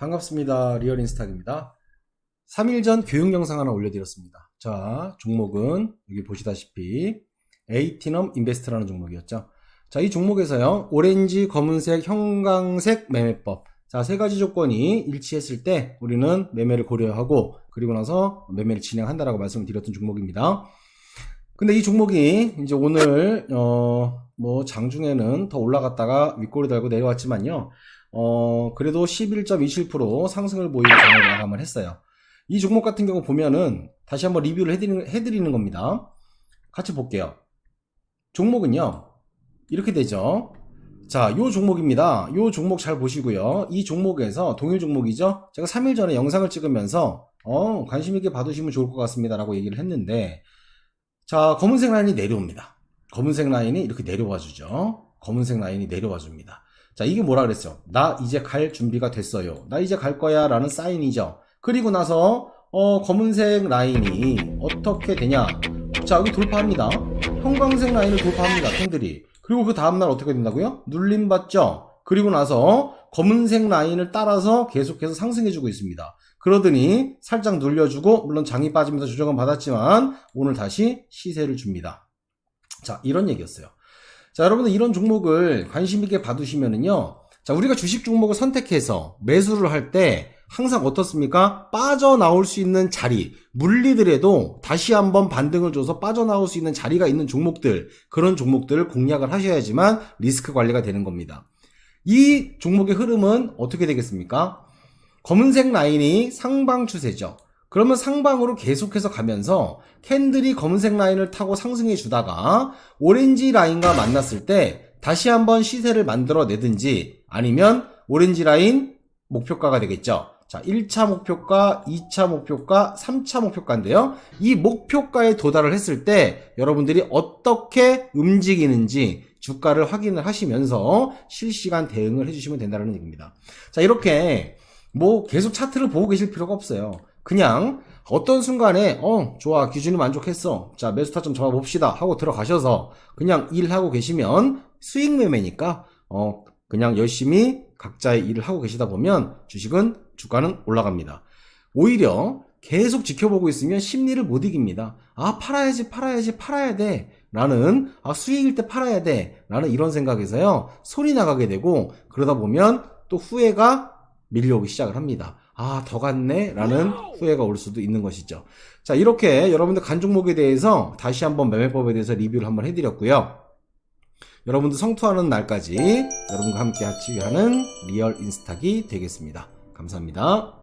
반갑습니다. 리얼 인스탁입니다. 3일 전 교육 영상 하나 올려드렸습니다. 자, 종목은 여기 보시다시피 에이티넘 인베스트라는 종목이었죠. 자, 이 종목에서요, 오렌지, 검은색, 형광색 매매법. 자, 세 가지 조건이 일치했을 때 우리는 매매를 고려하고 그리고 나서 매매를 진행한다라고 말씀을 드렸던 종목입니다. 근데 이 종목이 이제 오늘 어 뭐 장중에는 더 올라갔다가 윗골이 달고 내려왔지만요. 어 그래도 11.27% 상승을 보이고 장을 마감을 했어요. 이 종목 같은 경우 보면은 다시 한번 리뷰를 해드리는, 해드리는 겁니다. 같이 볼게요. 종목은요. 이렇게 되죠. 자, 요 종목입니다. 요 종목 잘 보시고요. 이 종목에서 동일 종목이죠. 제가 3일 전에 영상을 찍으면서 어, 관심 있게 봐두시면 좋을 것 같습니다라고 얘기를 했는데 자, 검은색 라인이 내려옵니다. 검은색 라인이 이렇게 내려와 주죠. 검은색 라인이 내려와 줍니다. 자, 이게 뭐라 그랬죠? 나 이제 갈 준비가 됐어요. 나 이제 갈 거야 라는 사인이죠. 그리고 나서 어, 검은색 라인이 어떻게 되냐? 자, 여기 돌파합니다. 형광색 라인을 돌파합니다. 캔들이. 그리고 그 다음날 어떻게 된다고요? 눌림 받죠? 그리고 나서 검은색 라인을 따라서 계속해서 상승해주고 있습니다. 그러더니 살짝 눌려주고 물론 장이 빠지면서 조정은 받았지만 오늘 다시 시세를 줍니다. 자 이런 얘기였어요. 자 여러분들 이런 종목을 관심 있게 봐두시면은요. 자 우리가 주식 종목을 선택해서 매수를 할 때 항상 어떻습니까? 빠져나올 수 있는 자리 물리더라도 다시 한번 반등을 줘서 빠져나올 수 있는 자리가 있는 종목들 그런 종목들을 공략을 하셔야지만 리스크 관리가 되는 겁니다. 이 종목의 흐름은 어떻게 되겠습니까? 검은색 라인이 상방 추세죠. 그러면 상방으로 계속해서 가면서 캔들이 검은색 라인을 타고 상승해 주다가 오렌지 라인과 만났을 때 다시 한번 시세를 만들어 내든지 아니면 오렌지 라인 목표가가 되겠죠. 자, 1차 목표가, 2차 목표가, 3차 목표가인데요. 이 목표가에 도달을 했을 때 여러분들이 어떻게 움직이는지 주가를 확인을 하시면서 실시간 대응을 해주시면 된다는 얘기입니다. 자, 이렇게 뭐 계속 차트를 보고 계실 필요가 없어요. 그냥 어떤 순간에 어 좋아 기준이 만족했어 자 매수 타점 잡아봅시다 하고 들어가셔서 그냥 일하고 계시면 수익 매매니까 어 그냥 열심히 각자의 일을 하고 계시다 보면 주식은 주가는 올라갑니다. 오히려 계속 지켜보고 있으면 심리를 못 이깁니다. 아 팔아야지 팔아야지 팔아야 돼 라는 아 수익일 때 팔아야 돼 라는 이런 생각에서요 손이 나가게 되고 그러다 보면 또 후회가 밀려오기 시작을 합니다. 아, 더 갔네? 라는 후회가 올 수도 있는 것이죠. 자, 이렇게 여러분들 간 종목에 대해서 다시 한번 매매법에 대해서 리뷰를 한번 해드렸고요. 여러분들 성투하는 날까지 여러분과 함께 같이 하는 리얼 인스탁이 되겠습니다. 감사합니다.